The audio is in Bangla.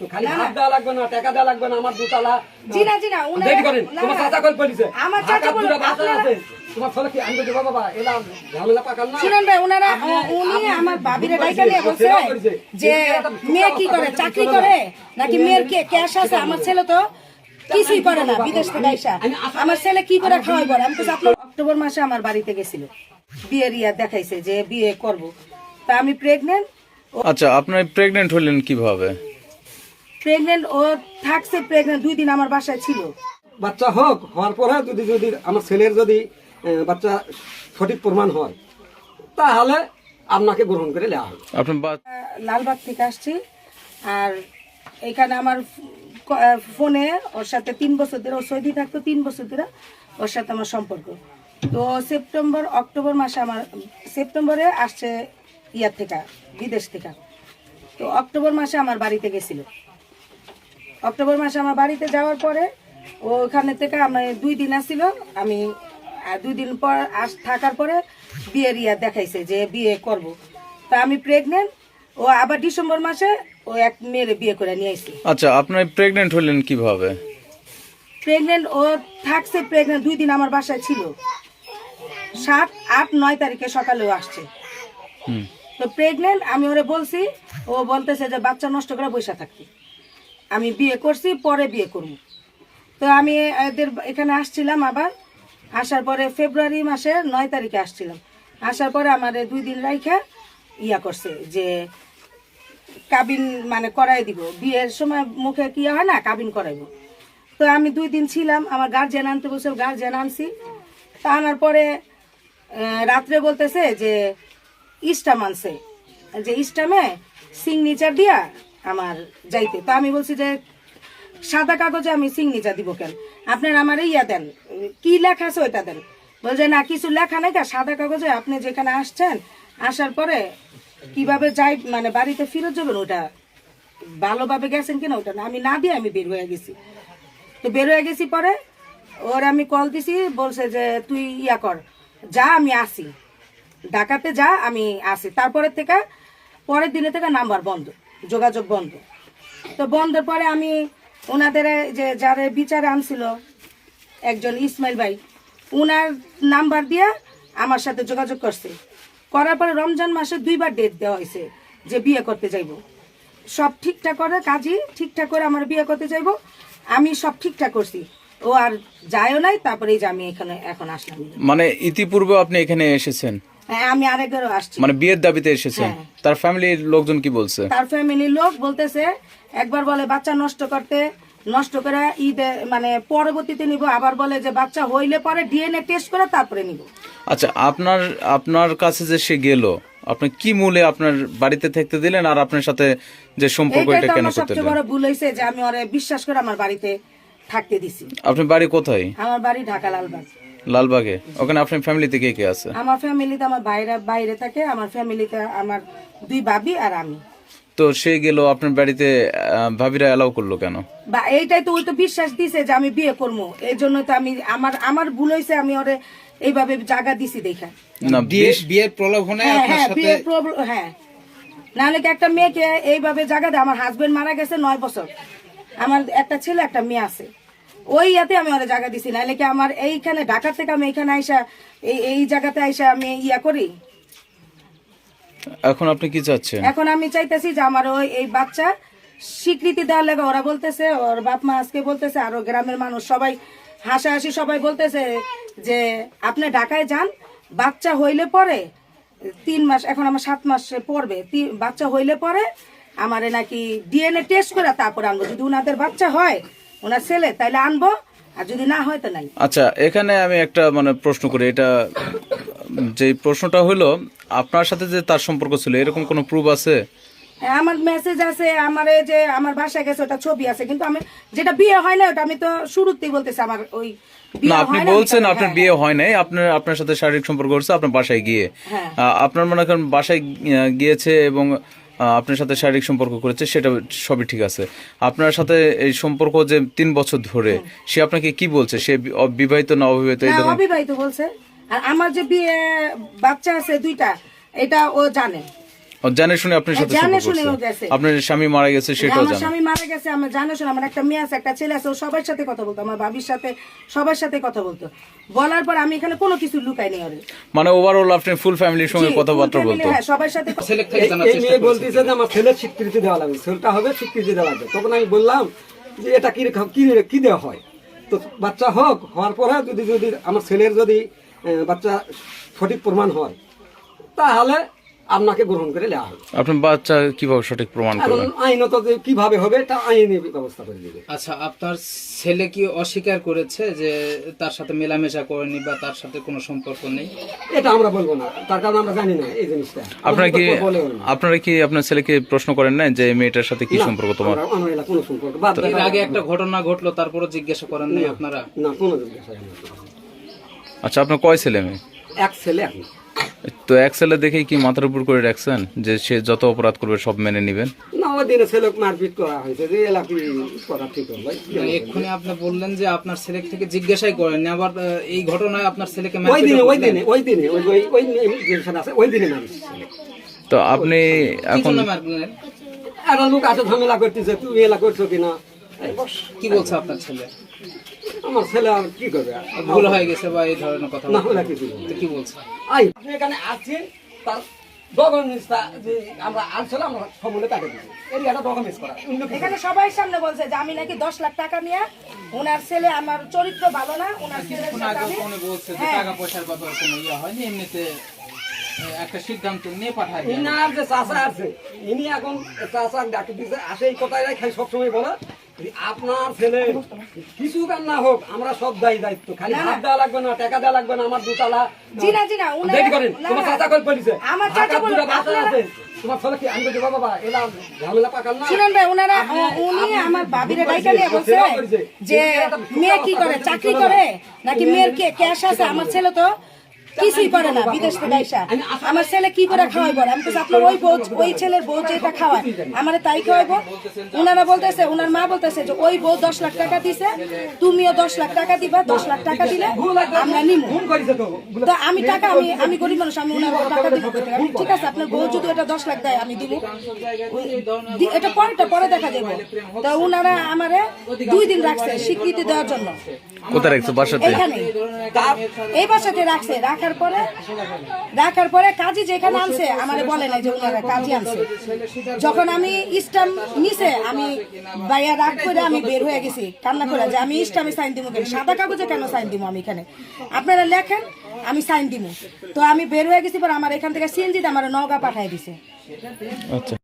তো খালি হাত দেওয়া লাগবে না টাকা দেওয়া লাগবে না আমার দুতলা। জি না, জি না, উনারা- করেন তোমার চাচা কল পুলিশে আমার চাচা ঢাকার বলল, দুটা বাচ্চা আপনারা- আছে। তোমার ছেলে কি আমি বলছি বাবা? এলা ঝামেলা পাকান না। শুনেন ভাই ওনারা উনি আমার বাবিরে ডাইকা নিয়ে বলছে যে তো মেয়ে কি করে? চাকরি করে? নাকি মেয়ের কে ক্যাশ আছে? আমার ছেলে তো কিছুই করে না বিদেশ থেকে আইসা। আমার ছেলে কি করে খাওয়াই বলে আমি তো আপনার অক্টোবর মাসে আমার বাড়িতে গেছিল। বিয়ের ইয়া দেখাইছে যে বিয়ে করব। তা আমি প্রেগনেন্ট আচ্ছা আপনার প্রেগনেন্ট হলেন কীভাবে? প্রেগনেন্ট ও থাকছে প্রেগনেন্ট দুই দিন আমার বাসায় ছিল। বাচ্চা হোক হওয়ার পরে যদি যদি আমার ছেলের যদি বাচ্চা সঠিক প্রমাণ হয় তাহলে আপনাকে গ্রহণ করে নেওয়া হবে। লালবাগ থেকে আসছি আর এখানে আমার ফোনে ওর সাথে তিন বছর ধরে ও সৌদি থাকতো তিন বছর ধরে ওর সাথে আমার সম্পর্ক। তো সেপ্টেম্বর অক্টোবর মাসে আমার সেপ্টেম্বরে আসছে ইয়ার থেকে বিদেশ থেকে। তো অক্টোবর মাসে আমার বাড়িতে গেছিল। অক্টোবর মাসে আমার বাড়িতে যাওয়ার পরে ওখানে থেকে আমি দুই দিন আসছিল আমি দুই দিন পর আস থাকার পরে বিয়ের ইয়া দেখাইছে যে বিয়ে করব। তা আমি প্রেগনেন্ট ও আবার ডিসেম্বর মাসে ও এক মেয়ের বিয়ে করে নিয়ে আসছি আচ্ছা আপনার প্রেগনেন্ট হলেন কীভাবে? প্রেগনেন্ট ও থাকছে প্রেগনেন্ট দুই দিন আমার বাসায় ছিল। সাত আট নয় তারিখে সকালেও আসছে। তো প্রেগনেন্ট আমি ওরে বলছি ও বলতেছে যে বাচ্চা নষ্ট করে বসে থাকতে আমি বিয়ে করছি, পরে বিয়ে করব। তো আমি এদের এখানে আসছিলাম আবার। আসার পরে ফেব্রুয়ারি মাসে নয় তারিখে আসছিলাম। আসার পরে আমার দুই দিন রাইখা ইয়া করছে যে কাবিন মানে করাই দিব। বিয়ের সময় মুখে কি হয় না, কাবিন করাইবো। তো আমি দুই দিন ছিলাম, আমার গার্জেন আনতে বসে গার্জেন আনছি। তা আনার পরে রাত্রে বলতেছে যে ইস্টাম আনছে। যে ইস্টামে সিগনেচার দিয়া আমার যাইতে। তো আমি বলছি যে, সাদা কাগজে আমি সিগনেচার দিব কেন? আপনার আমার ইয়া দেন, কি লেখা আছে ওইটা দেন। বলছে, না, কিছু লেখা নাই সাদা কাগজে আপনি যেখানে আসছেন, আসার পরে কীভাবে যাই মানে বাড়িতে ফিরত যাবেন, ওটা ভালোভাবে গেছেন কিনা ওটা না। আমি না দিয়ে আমি বের হয়ে গেছি। তো বের হয়ে গেছি পরে, ওর আমি কল দিছি, বলছে যে, তুই ইয়া কর, যা, আমি আসি। ঢাকাতে যা, আমি আসি। তারপরে থেকে, পরের দিনে থেকে নাম্বার বন্ধ। যোগাযোগ বন্ধ। তো বন্ধের পরে আমি ওনাদের যে যারা বিচারে আনছিল একজন ইসমাইল ভাই, উনার নাম্বার দিয়ে আমার সাথে যোগাযোগ করছে। করার পরে রমজান মাসে দুইবার ডেট দেওয়া হয়েছে যে বিয়ে করতে যাইব। সব ঠিকঠাক করে, কাজই ঠিকঠাক করে আমার বিয়ে করতে যাইব। আমি সব ঠিকঠাক করছি। ও আর যায়ও নাই তারপরে এই যে আমি এখানে এখন আসলাম। মানে ইতিপূর্বে আপনি এখানে এসেছেন? হ্যাঁ আমি আরেকবারও আসছি। মানে বিয়ের দাবিতে এসেছেন হ্যাঁ। তার ফ্যামিলির লোকজন কি বলছে? তার ফ্যামিলির লোক বলতেছে একবার বলে বাচ্চা নষ্ট করতে নষ্ট করে ঈদে মানে পরবর্তীতে নিব আবার বলে যে বাচ্চা হইলে পরে ডিএনএ টেস্ট করে তারপরে নিব। আচ্ছা আপনার আপনার কাছে যে সে গেল আপনি কি মূলে আপনার বাড়িতে থাকতে দিলেন আর আপনার সাথে যে সম্পর্ক এটা কেন করতে সবচেয়ে বড় ভুল হয়েছে যে আমি ওরে বিশ্বাস করে আমার বাড়িতে থাকতে দিছি। আপনার বাড়ি কোথায়? আমার বাড়ি ঢাকা লালবাগ। লালবাগে। ওখানে আপনার ফ্যামিলিতে কে কে আছে? আমার ফ্যামিলিতে আমার বাইরে বাইরে থাকে আমার ফ্যামিলিতে আমার দুই ভাবি আর আমি। তো সে গেল আপনার বাড়িতে ভাবিরা এলাও করল কেন? বা এইটাই তো ওই তো বিশ্বাস দিছে যে আমি বিয়ে করব। এই জন্য তো আমি আমার আমার ভুল হয়েছে আমি ওরে এইভাবে জায়গা দিছি দেখা। না বিয়ে বিয়ের প্রলোভনে হ্যাঁ আপনার হ্যাঁ সাথে বিয়ে প্রবলেম হ্যাঁ। নাহলে কি একটা মেয়েকে এইভাবে জায়গা দেয়? আমার হাজবেন্ড মারা গেছে নয় বছর। আমার একটা ছেলে একটা মেয়ে আছে। ওই ইয়াতে আমি ওরা জায়গা দিছি নাহলে কি আমার এইখানে ঢাকা থেকে আমি এইখানে আইসা এই এই জায়গাতে আইসা আমি ইয়া করি? এখন আপনি কি চাচ্ছেন? এখন আমি চাইতেছি যে আমার ওই এই বাচ্চা স্বীকৃতি দেওয়ার লাগে ওরা বলতেছে ওর বাপ মা আজকে বলতেছে আরও গ্রামের মানুষ সবাই হাসাহাসি সবাই বলতেছে যে আপনি ঢাকায় যান বাচ্চা হইলে পরে তিন মাস এখন আমার সাত মাসে পড়বে বাচ্চা হইলে পরে আমারে নাকি ডিএনএ টেস্ট করে তারপরে আনব। যদি ওনাদের বাচ্চা হয় ওনার ছেলে তাইলে আনব আর যদি না হয় তো নাই আচ্ছা এখানে আমি একটা মানে প্রশ্ন করি এটা যে প্রশ্নটা হলো আপনার সাথে যে তার সম্পর্ক ছিল এরকম কোনো প্রুফ আছে আমার মেসেজ আছে আমার এই যে আমার বাসায় গেছে ওটা ছবি আছে কিন্তু আমি যেটা বিয়ে হয় না ওটা আমি তো শুরুতেই বলতেছি আমার ওই না আপনি বলছেন হ্যাঁ, আপনার হ্যাঁ। বিয়ে হয় নাই আপনার আপনার সাথে শারীরিক সম্পর্ক করছে আপনার বাসায় গিয়ে হ্যাঁ। আপনার মনে করেন বাসায় গিয়েছে এবং আপনার সাথে শারীরিক সম্পর্ক করেছে সেটা সবই ঠিক আছে। আপনার সাথে এই সম্পর্ক যে তিন বছর ধরে সে আপনাকে কি বলছে? সে অবিবাহিত না অবিবাহিত? হ্যাঁ, অবিবাহিত বলছে। আর আমার যে বিয়ে বাচ্চা আছে দুইটা এটা ও জানে। জানে শুনে আপনার সাথে জানে শুনে গেছে। আপনার স্বামী মারা গেছে সেটাও আমার জানেন স্বামী মারা গেছে আমার জানে শুনে আমার একটা মেয়ে আছে একটা ছেলে আছে ও সবার সাথে কথা বলতো আমার ভাবির সাথে সবার সাথে কথা বলতো। বলার পর আমি এখানে কোনো কিছু লুকাই নি ওরে। মানে ওভারঅল আপনি ফুল ফ্যামিলির সঙ্গে কথাবার্তা বলতো। হ্যাঁ সবার সাথে এই এই মেয়ে বলতেছে যে আমার ছেলে স্বীকৃতি দেওয়া লাগবে ছেলেটা হবে স্বীকৃতি দেওয়া লাগবে। তখন আমি বললাম যে এটা কি কি কি দেওয়া হয়? তো বাচ্চা হোক হওয়ার পরে যদি যদি আমার ছেলের যদি বাচ্চা সঠিক প্রমাণ হয় তাহলে আপনাকে গ্রহণ করে নেওয়া হবে। আপনার বাচ্চা কীভাবে সঠিক প্রমাণ এখন করবেন? আইনত যে কীভাবে হবে এটা আইনি ব্যবস্থা করে দিবে। আচ্ছা আপনার ছেলে কি অস্বীকার করেছে যে তার সাথে মেলামেশা করেনি বা তার সাথে কোনো সম্পর্ক নেই? এটা আমরা বলব না। তার কারণ আমরা জানি না এই জিনিসটা। আপনারা কি বলেও না। আপনারা কি আপনার ছেলেকে প্রশ্ন করেন না যে মেয়েটার সাথে কি না, সম্পর্ক তোমার? আমরা- আমরা এলা কোনো সম্পর্ক বাদ এর আগে একটা ঘটনা ঘটলো তারপরে জিজ্ঞাসা করেন নাই আপনারা? না কোনো জিজ্ঞাসা আচ্ছা আপনার কয় ছেলে মেয়ে? এক ছেলে এক মেয়ে। তো এক ছেলে দেখেই কি মাথার উপর করে রাখছেন যে সে যত অপরাধ করবে সব মেনে নেবেন? না দিনে ছেলে মারপিট করা হয়েছে যে এলা কি করা ঠিক হবে এক্ষুনি আপনি বললেন যে আপনার ছেলে থেকে জিজ্ঞাসাই করেননি আবার এই ঘটনায় আপনার ছেলেকে ওই দিনে ওই দিনে ওই দিনে ওই ওই ওই আছে ওই দিনে মারিস তো আপনি কি এখন জন্য লোক আছে ঝামেলা করতেছে তুই এলা করছ কিনা? কি বলছে আপনার ছেলে? আমার ছেলে আর কি করবে? ভুল হয়ে গেছে বা এই ধরনের কথা না হলে কিছু কি বলছে? আই আপনি এখানে তার আমরা আনছিলাম আমরা সমূলে টাকা দিচ্ছি এরিয়াটা ডকুমেন্টস করা অন্য কিছু না। এখানে সবাই সামনে বলছে যে আমি নাকি দশ লাখ টাকা নিয়ে ওনার ছেলে আমার চরিত্র ভালো না ওনার বলছে যে হ্যাঁ। টাকা পয়সার ব্যাপারে কোনো ইয়ে হয়নি এমনিতে একটা সিদ্ধান্ত নিয়ে পাঠায় ইনার যে চাষা আছে ইনি এখন চাষা ডাকি দিছে আসে এই কথাই খাই সবসময় বলে। আপনার ছেলে কিছু কাম না হোক আমরা সব দায়ী দায়িত্ব। খালি হাত দেওয়া লাগবে না টাকা দেওয়া লাগবে না আমার দুতলা। জি না, জি না, উনারা- করেন তোমার চাচা কল বলিছে। আমার চাচা বলে- তোমার ছেলে কি আমি বাবা? এলা ঝামেলা পাকান না। শুনেন ভাই ওনারা উনি আমার ভাবিরে ডাইকা নিয়ে বলছে যে মেয়ে কি করে চাকরি করে? নাকি মেয়ের কে ক্যাশ আছে? আমার ছেলে তো কিছুই করে না বিদেশ থেকে আইসা। আমার ছেলে কি করে খাওয়াইবো? আমি তো আপনার ওই বউ ওই ছেলের বউ যেটা খাওয়ায় আমার তাই খাওয়াইবো? ওনারা বলতেছে ওনার মা বলতেছে যে ওই বউ দশ লাখ টাকা দিছে তুমিও দশ লাখ টাকা দিবা দশ লাখ টাকা দিলে আমরা নিমু। তো। তো আমি টাকা আমি আমি গরিব মানুষ আমি ওনার টাকা দিব ঠিক আছে আপনার বউ যদি এটা দশ লাখ দেয় আমি দিব এটা পরেটা পরে দেখা যাবে তো ওনারা আমারে দুই দিন রাখছে স্বীকৃতি দেওয়ার জন্য। কোথায় রাখছো? বাসাতে? এই বাসাতে রাখছে রাখার পরে রাখার পরে কাজী যেখানে আনছে, আমারে বলে নাই যে ওনারা কাজী আনছে। যখন আমি ইস্টাম নিছে, আমি বাইয়া রাগ করে আমি বের হয়ে গেছি, কান্না করে যে আমি ইস্টামে সাইন দিব কেন? সাদা কাগজে কেন সাইন দিব আমি এখানে? আপনারা লেখেন, আমি সাইন দিব তো আমি বের হয়ে গেছি পর আমার এখান থেকে সিএনজিতে আমার নওগাঁ পাঠাই দিছে। আচ্ছা।